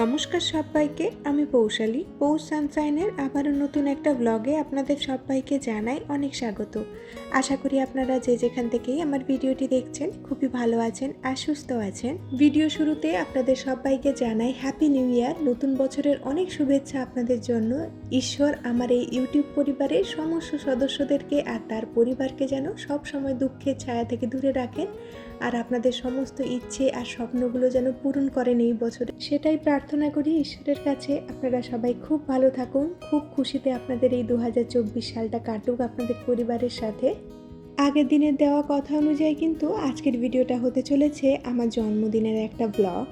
নমস্কার সবাইকে, আমি পৌশালী পৌষ সানসাইনের আবারও নতুন একটা ব্লগে আপনাদের সবাইকে জানাই অনেক স্বাগত। আশা করি আপনারা যে যেখান থেকেই আমার ভিডিওটি দেখছেন, খুবই ভালো আছেন আর সুস্থ আছেন। ভিডিও শুরুতে আপনাদের সবাইকে জানাই হ্যাপি নিউ ইয়ার নতুন বছরের অনেক শুভেচ্ছা আপনাদের জন্য। ঈশ্বর আমার এই ইউটিউব পরিবারের সমস্ত সদস্যদেরকে আর তার পরিবারকে যেন সব সময় দুঃখের ছায়া থেকে দূরে রাখেন। আর আপনাদের সমস্ত ইচ্ছে আর স্বপ্নগুলো যেন পূরণ করেন এই বছরে। সেটাই প্রার্থনা করি ঈশ্বরের কাছে আপনারা সবাই খুব ভালো থাকুন, খুব খুশিতে আপনাদের এই দু হাজার চব্বিশ সালটা কাটুক আপনাদের পরিবারের সাথে। আগের দিনের দেওয়া কথা অনুযায়ী কিন্তু আজকের ভিডিওটা হতে চলেছে আমার জন্মদিনের একটা ব্লগ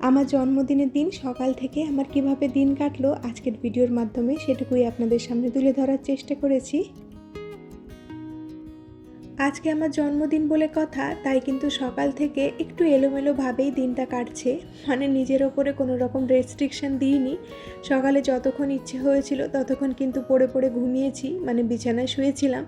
আমার জন্মদিনের দিন সকাল থেকে আমার কীভাবে দিন কাটলো আজকের ভিডিওর মাধ্যমে সেটুকুই আপনাদের সামনে তুলে ধরার চেষ্টা করেছি। আজকে আমার জন্মদিন বলে কথা, তাই কিন্তু সকাল থেকে একটু এলোমেলোভাবেই দিনটা কাটছে। মানে নিজের ওপরে কোনো রকম রেস্ট্রিকশান দিইনি। সকালে যতক্ষণ ইচ্ছে হয়েছিল ততক্ষণ কিন্তু পড়ে পড়ে ঘুমিয়েছি মানে বিছানায় শুয়েছিলাম।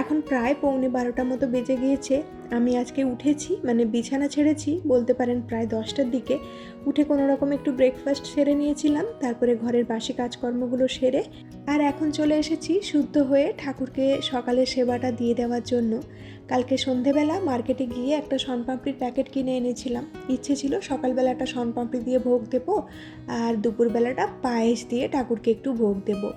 এখন প্রায় পৌনে বারোটা মতো বেজে গিয়েছে। আমি আজকে উঠেছি মানে বিছানা ছেড়েছি, বলতে পারেন প্রায় দশটার দিকে। উঠে কোনো রকম একটু ব্রেকফাস্ট সেরে নিয়েছিলাম, তারপরে ঘরের বাসি কাজকর্মগুলো সেরে, আর এখন চলে এসেছি শুদ্ধ হয়ে ঠাকুরকে সকালের সেবাটা দিয়ে দেওয়ার জন্য। কালকে সন্ধেবেলা মার্কেটে গিয়ে একটা শনপাপড়ির প্যাকেট কিনে এনেছিলাম। ইচ্ছে ছিল সকালবেলা সকালবেলাটা শনপাপড়ি দিয়ে ভোগ দেবো, আর দুপুরবেলাটা পায়েস দিয়ে ঠাকুরকে একটু ভোগ দেবো।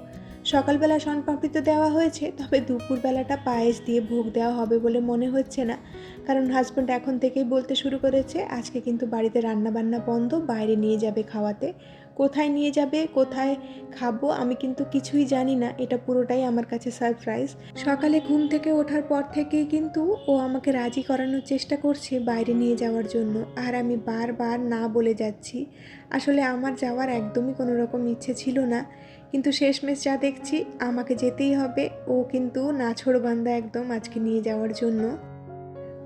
সকালবেলা শনপাপড়ি তো দেওয়া হয়েছে, তবে দুপুরবেলাটা পায়েস দিয়ে ভোগ দেওয়া হবে বলে মনে হচ্ছে না। কারণ হাজব্যান্ড এখন থেকেই বলতে শুরু করেছে, আজকে কিন্তু বাড়িতে রান্না বান্না বন্ধ, বাইরে নিয়ে যাবে খাওয়াতে। কোথায় নিয়ে যাবে, কোথায় খাব, আমি কিন্তু কিছুই জানি না, এটা পুরোটাই আমার কাছে সারপ্রাইজ সকালে ঘুম থেকে ওঠার পর থেকেই কিন্তু ও আমাকে রাজি করানোর চেষ্টা করছে বাইরে নিয়ে যাওয়ার জন্য, আর আমি বারবার না বলে যাচ্ছি। আসলে আমার যাওয়ার একদমই কোনো রকম ইচ্ছে ছিল না। কিন্তু শেষমেশ যা দেখছি, আমাকে যেতেই হবে। ও কিন্তু নাছোড়বান্দা একদম আজকে নিয়ে যাওয়ার জন্য।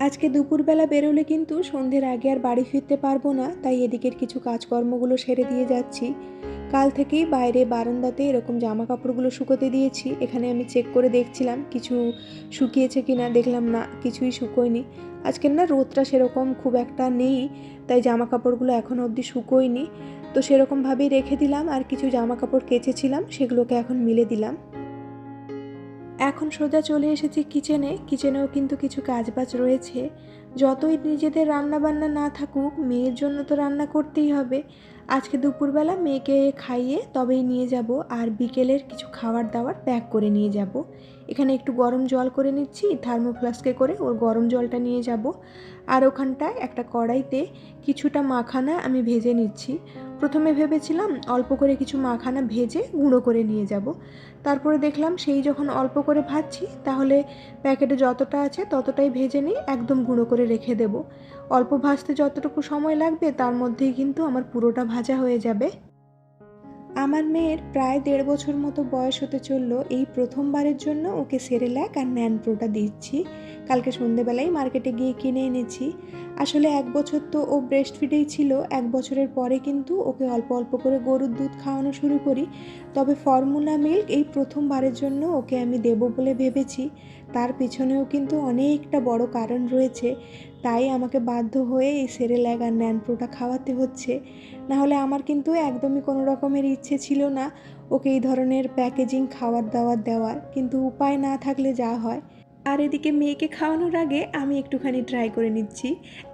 আজকে দুপুরবেলা বেরোলে কিন্তু সন্ধ্যের আগে আর বাড়ি ফিরতে পারব না, তাই এদিকের কিছু কাজকর্মগুলো সেরে দিয়ে যাচ্ছি। কাল থেকেই বাইরে বারান্দাতে এরকম জামা কাপড়গুলো শুকোতে দিয়েছি। এখানে আমি চেক করে দেখছিলাম কিছু শুকিয়েছে কি না দেখলাম না, কিছুই শুকোয়নি। আজকের না রোদটা সেরকম খুব একটা নেই, তাই জামা কাপড়গুলো এখনও অবধি শুকোয়নি। তো সেরকমভাবেই রেখে দিলাম আর কিছু জামা কাপড় কেচেছিলাম, সেগুলোকে এখন মিলে দিলাম। এখন সোজা চলে এসেছি কিচেনে কিচেনেও কিন্তু কিছু কাজবাজ রয়েছে। যতই নিজেদের রান্না বান্না না থাকুক, মেয়ের জন্য তো রান্না করতেই হবে। আজকে দুপুরবেলা মেয়েকে খাইয়ে তবেই নিয়ে যাব আর বিকেলের কিছু খাবার দাবার প্যাক করে নিয়ে যাব। এখানে একটু গরম জল করে নিচ্ছি থার্মোফ্লাস্কে করে ওর গরম জলটা নিয়ে যাব। আর ওখানটায় একটা কড়াইতে কিছুটা মাখানা আমি ভেজে নিচ্ছি। প্রথমে ভেবেছিলাম অল্প করে কিছু মাখানা ভেজে গুঁড়ো করে নিয়ে যাব। তারপরে দেখলাম সেই যখন অল্প করে ভাজছি, তাহলে প্যাকেটে যতটা আছে ততটাই ভেজে নিই একদম গুঁড়ো করে রেখে দেব। অল্প ভাজতে যতটুকু সময় লাগবে, তার মধ্যেই কিন্তু আমার পুরোটা ভাজা হয়ে যাবে। আমার মেয়ের প্রায় দেড় বছর মতো বয়স হতে চলল। এই প্রথমবারের জন্য ওকে সেরেল্যাক আর ন্যানপ্রোটা দিচ্ছি। কালকে সন্ধেবেলায় মার্কেটে গিয়ে কিনে এনেছি। আসলে এক বছর তো ও ব্রেস্ট ফিডেই ছিল। এক বছরের পরে কিন্তু ওকে অল্প অল্প করে গরুর দুধ খাওয়ানো শুরু করি। তবে ফর্মুলা মিল্ক এই প্রথমবারের জন্য ওকে আমি দেবো বলে ভেবেছি। তার পিছনেও কিন্তু অনেকটা বড় কারণ রয়েছে। তাই আমাকে বাধ্য হয়ে এই সেরেল্যাক আর ন্যানপ্রোটা খাওয়াতে হচ্ছে। নাহলে আমার কিন্তু একদমই কোনো রকমের ইচ্ছে ছিল না ওকে এই ধরনের প্যাকেজিং খাবার দাওয়ার দেওয়ার, কিন্তু উপায় না থাকলে যা হয়। আর এদিকে মেয়েকে খাওয়ানোর আগে আমি একটুখানি ট্রাই করে নিচ্ছি।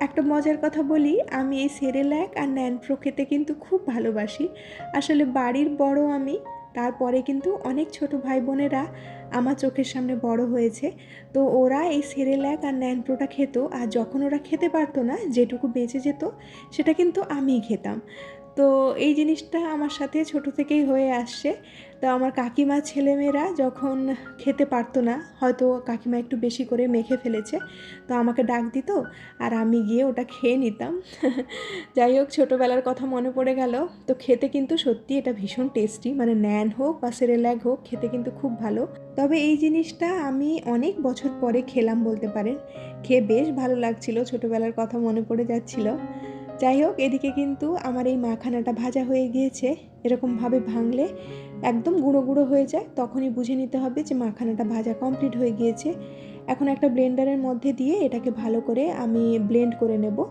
একটা মজার কথা বলি, আমি এই সেরেল্যাক আর ন্যানফ্রো খেতে কিন্তু খুব ভালোবাসি। আসলে বাড়ির বড় আমি তারপরে কিন্তু অনেক ছোট ভাই বোনেরা আমার চোখের সামনে বড় হয়েছে। তো ওরা এই সেরেল্যাক আর ন্যানপ্রোটা খেত আর যখন ওরা খেতে পারতো না, যেটুকু বেঁচে যেত, সেটা কিন্তু আমিই খেতাম। তো এই জিনিসটা আমার সাথে ছোট থেকেই হয়ে আসছে। তো আমার কাকিমা ছেলেমেয়েরা যখন খেতে পারতো না, হয়তো কাকিমা একটু বেশি করে মেখে ফেলেছে, তো আমাকে ডাক দিত আর আমি গিয়ে ওটা খেয়ে নিতাম। যাই হোক, ছোটোবেলার কথা মনে পড়ে গেল। তো খেতে কিন্তু সত্যি এটা ভীষণ টেস্টি মানে ন্যান হোক বা সেরেল্যাক হোক, খেতে কিন্তু খুব ভালো। তবে এই জিনিসটা আমি অনেক বছর পরে খেলাম বলতে পারেন। খেয়ে বেশ ভালো লাগছিল, ছোটোবেলার কথা মনে পড়ে যাচ্ছিল। যাই হোক, এদিকে কিন্তু আমার এই মাখানাটা ভাজা হয়ে গিয়েছে। এরকমভাবে ভাঙলে একদম গুঁড়ো গুঁড়ো হয়ে যায়। তখনই বুঝে নিতে হবে যে মাখানাটা ভাজা কমপ্লিট হয়ে গিয়েছে। এখন একটা ব্লেন্ডারের মধ্যে দিয়ে এটাকে ভালো করে আমি ব্লেন্ড করে নেব।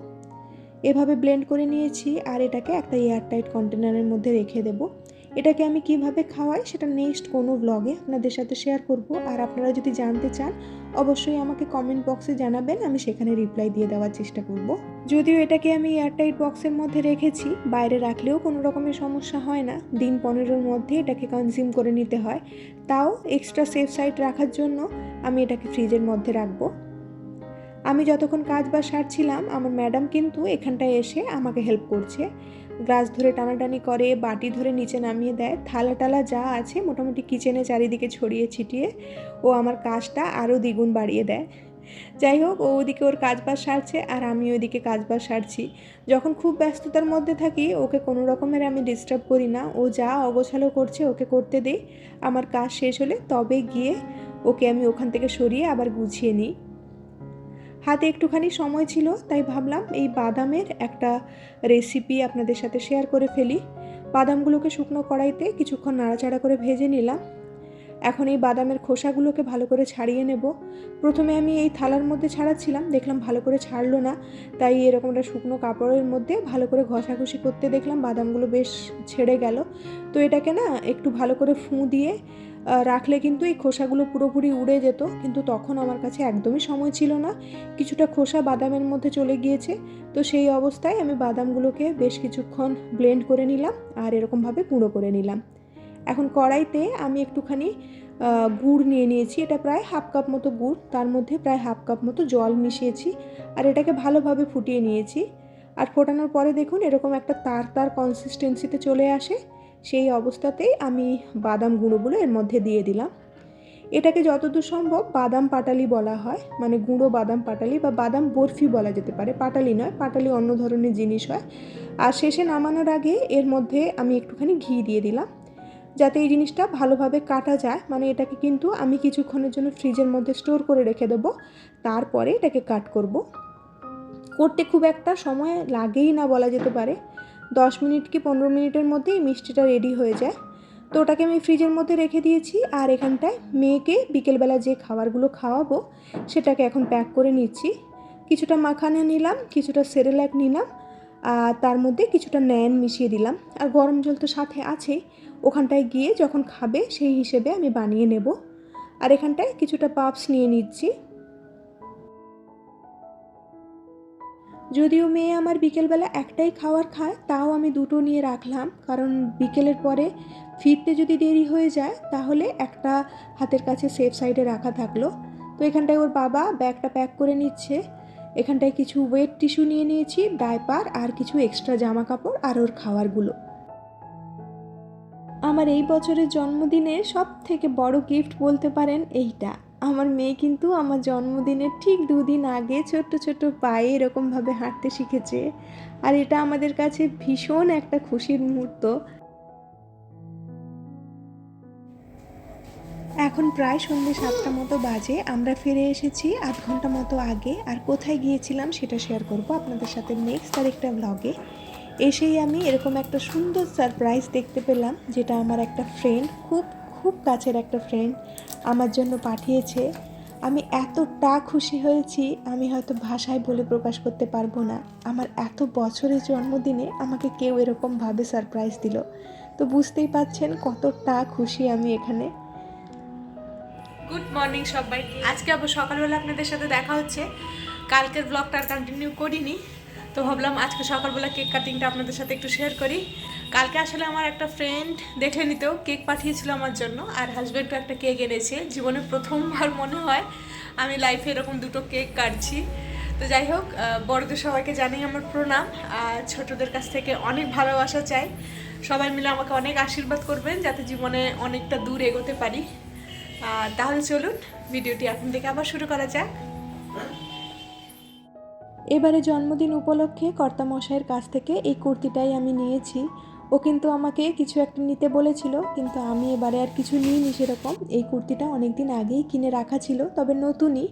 এভাবে ব্লেন্ড করে নিয়েছি আর এটাকে একটা এয়ারটাইট কন্টেনারের মধ্যে রেখে দেব। এটাকে আমি কীভাবে খাওয়াই সেটা নেক্সট কোনো ব্লগে আপনাদের সাথে শেয়ার করব। আর আপনারা যদি জানতে চান, অবশ্যই আমাকে কমেন্ট বক্সে জানাবেন, আমি সেখানে রিপ্লাই দিয়ে দেওয়ার চেষ্টা করব। যদিও এটাকে আমি এয়ারটাইট বক্সের মধ্যে রেখেছি, বাইরে রাখলেও কোনো রকমের সমস্যা হয় না। দিন পনেরোর মধ্যে এটাকে কনজিউম করে নিতে হয়। তাও এক্সট্রা সেফ সাইড রাখার জন্য আমি এটাকে ফ্রিজের মধ্যে রাখব। আমি যতক্ষণ কাজ বা সারছিলাম আমার ম্যাডাম কিন্তু এখানটায় এসে আমাকে হেল্প করছে। গ্লাস ধরে টানাটানি করে, বাটি ধরে নিচে নামিয়ে দেয়। থালা টালা যা আছে মোটামুটি কিচেনে চারিদিকে ছড়িয়ে ছিটিয়ে ও আমার কাজটা আরও দ্বিগুণ বাড়িয়ে দেয়। যাই হোক, ও ওদিকে ওর কাজ বাজ সারছে আর আমি ওইদিকে কাজ বাজ সারছি। যখন খুব ব্যস্ততার মধ্যে থাকি, ওকে কোনো রকমের আমি ডিস্টার্ব করি না। ও যা অগোছালো করছে ওকে করতে দিই। আমার কাজ শেষ হলে তবে গিয়ে ওকে আমি ওখান থেকে সরিয়ে আবার গুছিয়ে নিই। হাতে একটুখানি সময় ছিল, তাই ভাবলাম এই বাদামের একটা রেসিপি আপনাদের সাথে শেয়ার করে ফেলি। বাদামগুলোকে শুকনো কড়াইতে কিছুক্ষণ নাড়াচাড়া করে ভেজে নিলাম। এখন এই বাদামের খোসাগুলোকে ভালো করে ছাড়িয়ে নেব। প্রথমে আমি এই থালার মধ্যে ছাড়াচ্ছিলাম, দেখলাম ভালো করে ছাড়লো না, তাই এরকম একটা শুকনো কাপড়ের মধ্যে ভালো করে ঘষাঘষি করতে দেখলাম বাদামগুলো বেশ ছেড়ে গেল। তো এটাকে না একটু ভালো করে ফুঁ দিয়ে রাখলে কিন্তু এই খোসাগুলো পুরোপুরি উড়ে যেত, কিন্তু তখন আমার কাছে একদমই সময় ছিল না। কিছুটা খোসা বাদামের মধ্যে চলে গিয়েছে, তো সেই অবস্থায় আমি বাদামগুলোকে বেশ কিছুক্ষণ ব্লেন্ড করে নিলাম আর এরকমভাবে গুঁড়ো করে নিলাম। এখন কড়াইতে আমি একটুখানি গুড় নিয়ে নিয়েছি, এটা প্রায় হাফ কাপ মতো গুড়, তার মধ্যে প্রায় হাফ কাপ মতো জল মিশিয়েছি আর এটাকে ভালোভাবে ফুটিয়ে নিয়েছি। আর ফোটানোর পরে দেখুন, এরকম একটা তার তার কনসিস্টেন্সিতে চলে আসে। সেই অবস্থাতেই আমি বাদাম গুঁড়োগুলো এর মধ্যে দিয়ে দিলাম। এটাকে যতদূর সম্ভব বাদাম পাটালি বলা হয় মানে গুঁড়ো বাদাম পাটালি বা বাদাম বরফি বলা যেতে পারে। পাটালি নয়, পাটালি অন্য ধরনের জিনিস হয়। আর শেষে নামানোর আগে এর মধ্যে আমি একটুখানি ঘি দিয়ে দিলাম, যাতে এই জিনিসটা ভালোভাবে কাটা যায়। মানে এটাকে কিন্তু আমি কিছুক্ষণের জন্য ফ্রিজের মধ্যে স্টোর করে রেখে দেবো, তারপরে এটাকে কাট করব। করতে খুব একটা সময় লাগেই না বলা যেতে পারে। দশ মিনিট কি পনেরো মিনিটের মধ্যেই মিষ্টিটা রেডি হয়ে যায়। তো ওটাকে আমি ফ্রিজের মধ্যে রেখে দিয়েছি আর এখানটায় মেয়েকে বিকেলবেলা যে খাবারগুলো খাওয়াবো সেটাকে এখন প্যাক করে নিচ্ছি। কিছুটা মাখানে নিলাম, কিছুটা সেরেলাক নিলাম, আর তার মধ্যে কিছুটা ন্যান মিশিয়ে দিলাম। আর গরম জল তো সাথে আছেই, ওখানটায় গিয়ে যখন খাবে সেই হিসেবে আমি বানিয়ে নেব। আর এখানটায় কিছুটা পাপস নিয়ে নিচ্ছি। যদিও মেয়ে আমার বিকেলবেলা একটাই খাওয়ার খায়, তাও আমি দুটো নিয়ে রাখলাম। কারণ বিকেলের পরে ফিরতে যদি দেরি হয়ে যায়, তাহলে একটা হাতের কাছে সেফ সাইডে রাখা থাকল। তো এখানটায় ওর বাবা ব্যাগটা প্যাক করে নিচ্ছে। এখানটায় কিছু ওয়েট টিস্যু নিয়ে নিয়েছি ডাইপার আর কিছু এক্সট্রা জামা কাপড় আর ওর খাওয়ারগুলো আমার এই বছরের জন্মদিনে সব থেকে বড় গিফট বলতে পারেন এইটা। আমার মেয়ে কিন্তু আমার জন্মদিনের ঠিক দুদিন আগে ছোট্ট ছোট্ট পায়ে এরকমভাবে হাঁটতে শিখেছে। আর এটা আমাদের কাছে ভীষণ একটা খুশির মুহূর্ত। এখন প্রায় সন্ধ্যে সাতটা মতো বাজে, আমরা ফিরে এসেছি আধ ঘণ্টা মতো আগে। আর কোথায় গিয়েছিলাম সেটা শেয়ার করব আপনাদের সাথে নেক্সট আরেকটা ব্লগে এসেই আমি এরকম একটা সুন্দর সারপ্রাইজ দেখতে পেলাম, যেটা আমার একটা ফ্রেন্ড খুব খুব কাছের একটা ফ্রেন্ড আমার জন্য পাঠিয়েছে। আমি এতটা খুশি হয়েছি, আমি হয়তো ভাষায় বলে প্রকাশ করতে পারব না। আমার এত বছরের জন্মদিনে আমাকে কেউ এরকমভাবে সারপ্রাইজ দিল। তো বুঝতেই পাচ্ছেন কতটা খুশি আমি এখানে। গুড মর্নিং সবাইকে। আজকে আবার সকালবেলা আপনাদের সাথে দেখা হচ্ছে। কালকের ব্লগটা আর কন্টিনিউ করিনি। তো ভাবলাম আজকে সকালবেলা কেক কাটিংটা আপনাদের সাথে একটু শেয়ার করি। কালকে আসলে আমার একটা ফ্রেন্ড দেখে নিতেও কেক পাঠিয়েছিল আমার জন্য, আর হাজব্যান্ডও একটা কেক এনেছে। জীবনে প্রথমবার মনে হয় আমি লাইফে এরকম দুটো কেক কাটছি। তো যাই হোক বড়দের সবাইকে জানাই আমার প্রণাম, আর ছোটদের কাছ থেকে অনেক ভালোবাসা চাই। সবাই মিলে আমাকে অনেক আশীর্বাদ করবেন যাতে জীবনে অনেকটা দূর এগোতে পারি। তাহলে চলুন ভিডিওটি থেকে আবার শুরু করা যাক। এবারে জন্মদিন উপলক্ষে কর্তামশাইয়ের কাছ থেকে এই কুর্তিটাই আমি নিয়েছি। ও কিন্তু আমাকে কিছু একটা নিতে বলেছিল, কিন্তু আমি এবারে আর কিছু নিইনি সেরকম। এই কুর্তিটা অনেক দিন আগেই কিনে রাখা ছিল, তবে নতুনই।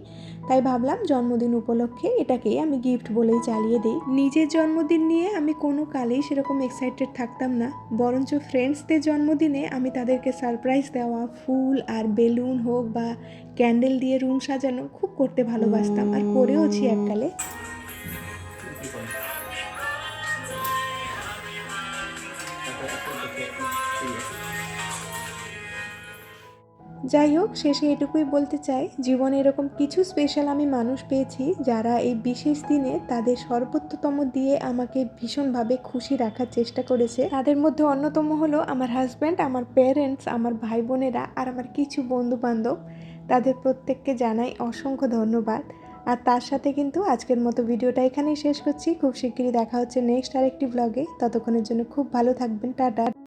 তাই ভাবলাম জন্মদিন উপলক্ষে এটাকেই আমি গিফট বলেই চালিয়ে দিই। নিজের জন্মদিন নিয়ে আমি কোনো কালেই সেরকম এক্সাইটেড থাকতাম না। বরঞ্চ ফ্রেন্ডসদের জন্মদিনে আমি তাদেরকে সারপ্রাইজ দেওয়া, ফুল আর বেলুন হোক বা ক্যান্ডেল দিয়ে রুম সাজানো খুব করতে ভালোবাসতাম। আর করেওছি এককালে। যাই হোক, শেষে এটুকুই বলতে চাই, জীবনে এরকম কিছু স্পেশাল আমি মানুষ পেয়েছি যারা এই বিশেষ দিনে তাদের সর্বোচ্চতম দিয়ে আমাকে ভীষণভাবে খুশি রাখার চেষ্টা করেছে। তাদের মধ্যে অন্যতম হলো আমার হাজব্যান্ড আমার প্যারেন্টস আমার ভাই বোনেরা আর আমার কিছু বন্ধু বান্ধব তাদের প্রত্যেককে জানাই অসংখ্য ধন্যবাদ। আর তার সাথে কিন্তু আজকের মতো ভিডিওটা এখানেই শেষ করছি। খুব শিগগিরই দেখা হচ্ছে নেক্সট আরেকটি ব্লগে ততক্ষণের জন্য খুব ভালো থাকবেন। টাটা।